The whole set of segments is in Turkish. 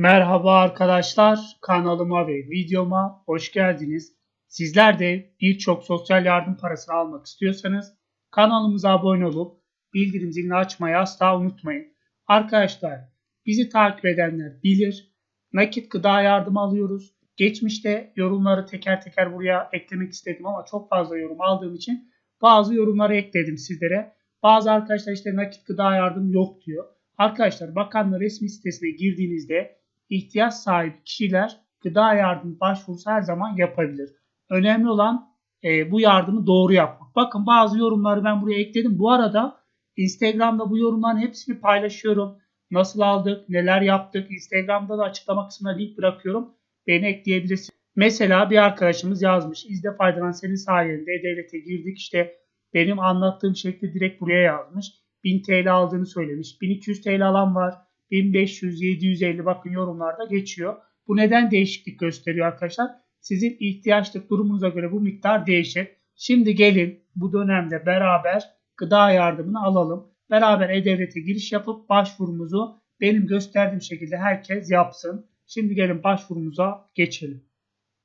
Merhaba arkadaşlar, kanalıma ve videoma hoş geldiniz. Sizler de birçok sosyal yardım parasını almak istiyorsanız kanalımıza abone olup bildirim zilini açmayı asla unutmayın. Arkadaşlar bizi takip edenler bilir. Nakit gıda yardımı alıyoruz. Geçmişte yorumları teker teker buraya eklemek istedim ama çok fazla yorum aldığım için bazı yorumları ekledim sizlere. Bazı arkadaşlar işte nakit gıda yardım yok diyor. Arkadaşlar bakanlık resmi sitesine girdiğinizde ihtiyaç sahibi kişiler gıda yardım başvurusu her zaman yapabilir. Önemli olan e, bu yardımı doğru yapmak. Bakın bazı yorumları ben buraya ekledim. Bu arada Instagram'da bu yorumların hepsini paylaşıyorum. Nasıl aldık, neler yaptık. Instagram'da da açıklama kısmına link bırakıyorum. Beni ekleyebilirsin. Mesela bir arkadaşımız yazmış. İzle faydalan senin sayende devlete girdik. İşte benim anlattığım şekli direkt buraya yazmış. 1000 TL aldığını söylemiş. 1200 TL alan var. 1500, 750 bakın yorumlarda geçiyor. Bu neden değişiklik gösteriyor arkadaşlar? Sizin ihtiyaçlık durumunuza göre bu miktar değişir. Şimdi gelin bu dönemde beraber gıda yardımını alalım. Beraber E-Devlet'e giriş yapıp başvurumuzu benim gösterdiğim şekilde herkes yapsın. Şimdi gelin başvurumuza geçelim.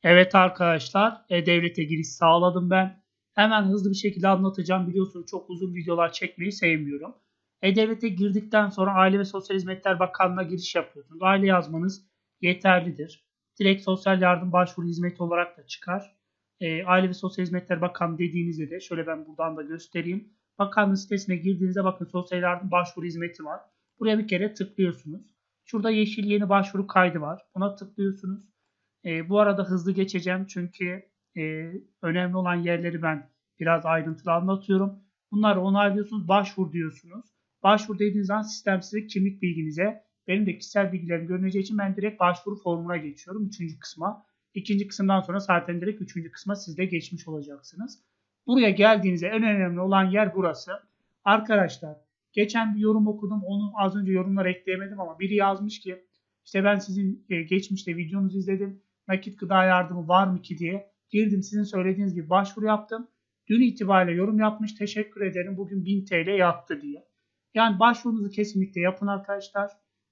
Evet arkadaşlar E-Devlet'e giriş sağladım ben. Hemen hızlı bir şekilde anlatacağım. Biliyorsunuz çok uzun videolar çekmeyi sevmiyorum. E-Devlet'e girdikten sonra Aile ve Sosyal Hizmetler Bakanlığı'na giriş yapıyorsunuz. Aile yazmanız yeterlidir. Direkt sosyal yardım başvuru hizmeti olarak da çıkar. E, Aile ve Sosyal Hizmetler Bakanlığı dediğinizde de şöyle ben buradan da göstereyim. Bakanlık sitesine girdiğinizde bakın sosyal yardım başvuru hizmeti var. Buraya bir kere tıklıyorsunuz. Şurada yeşil yeni başvuru kaydı var. Buna tıklıyorsunuz. E, bu arada hızlı geçeceğim çünkü e, önemli olan yerleri ben biraz ayrıntılı anlatıyorum. Bunları onaylıyorsunuz, başvur diyorsunuz. Başvur dediğiniz zaman sistem size kimlik bilginize, benim de kişisel bilgilerim görüneceği için ben direkt başvuru formuna geçiyorum. Üçüncü kısma. İkinci kısımdan sonra zaten direkt üçüncü kısma siz de geçmiş olacaksınız. Buraya geldiğinizde en önemli olan yer burası. Arkadaşlar geçen bir yorum okudum. Onu az önce yorumlara ekleyemedim ama biri yazmış ki işte ben sizin e, geçmişte videonuzu izledim. Nakit gıda yardımı var mı ki diye. Girdim sizin söylediğiniz gibi başvuru yaptım. Dün itibariyle yorum yapmış. Teşekkür ederim. Bugün 1000 TL yattı diye. Yani başvurunuzu kesinlikle yapın arkadaşlar.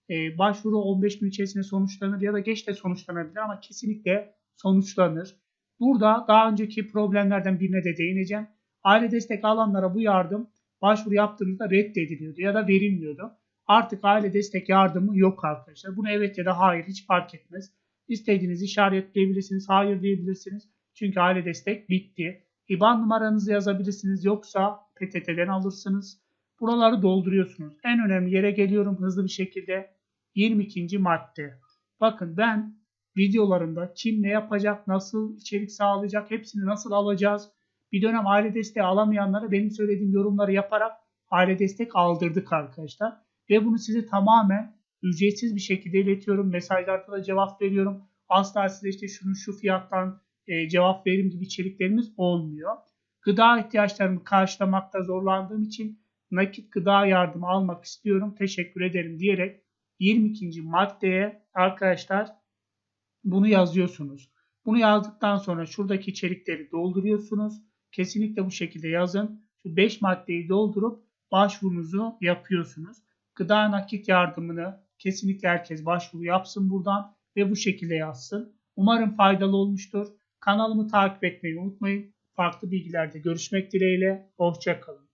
Ee, başvuru 15 gün içerisinde sonuçlanır ya da geç de sonuçlanabilir ama kesinlikle sonuçlanır. Burada daha önceki problemlerden birine de değineceğim. Aile destek alanlara bu yardım başvuru yaptığınızda reddediliyordu ya da verilmiyordu. Artık aile destek yardımı yok arkadaşlar. Bunu evet ya da hayır hiç fark etmez. İstediğinizi işaretleyebilirsiniz, hayır diyebilirsiniz. Çünkü aile destek bitti. IBAN numaranızı yazabilirsiniz yoksa PTT'den alırsınız. Buraları dolduruyorsunuz. En önemli yere geliyorum hızlı bir şekilde. 22. madde. Bakın ben videolarımda kim ne yapacak, nasıl içerik sağlayacak, hepsini nasıl alacağız. Bir dönem aile desteği alamayanlara benim söylediğim yorumları yaparak aile destek aldırdık arkadaşlar. Ve bunu size tamamen ücretsiz bir şekilde iletiyorum. Mesajlarda da cevap veriyorum. Asla size işte şunun şu fiyattan e, cevap verim gibi içeriklerimiz olmuyor. Gıda ihtiyaçlarımı karşılamakta zorlandığım için nakit gıda yardımı almak istiyorum. Teşekkür ederim diyerek 22. maddeye arkadaşlar bunu yazıyorsunuz. Bunu yazdıktan sonra şuradaki içerikleri dolduruyorsunuz. Kesinlikle bu şekilde yazın. Şu 5 maddeyi doldurup başvurunuzu yapıyorsunuz. Gıda nakit yardımını kesinlikle herkes başvuru yapsın buradan ve bu şekilde yazsın. Umarım faydalı olmuştur. Kanalımı takip etmeyi unutmayın. Farklı bilgilerde görüşmek dileğiyle. Hoşçakalın.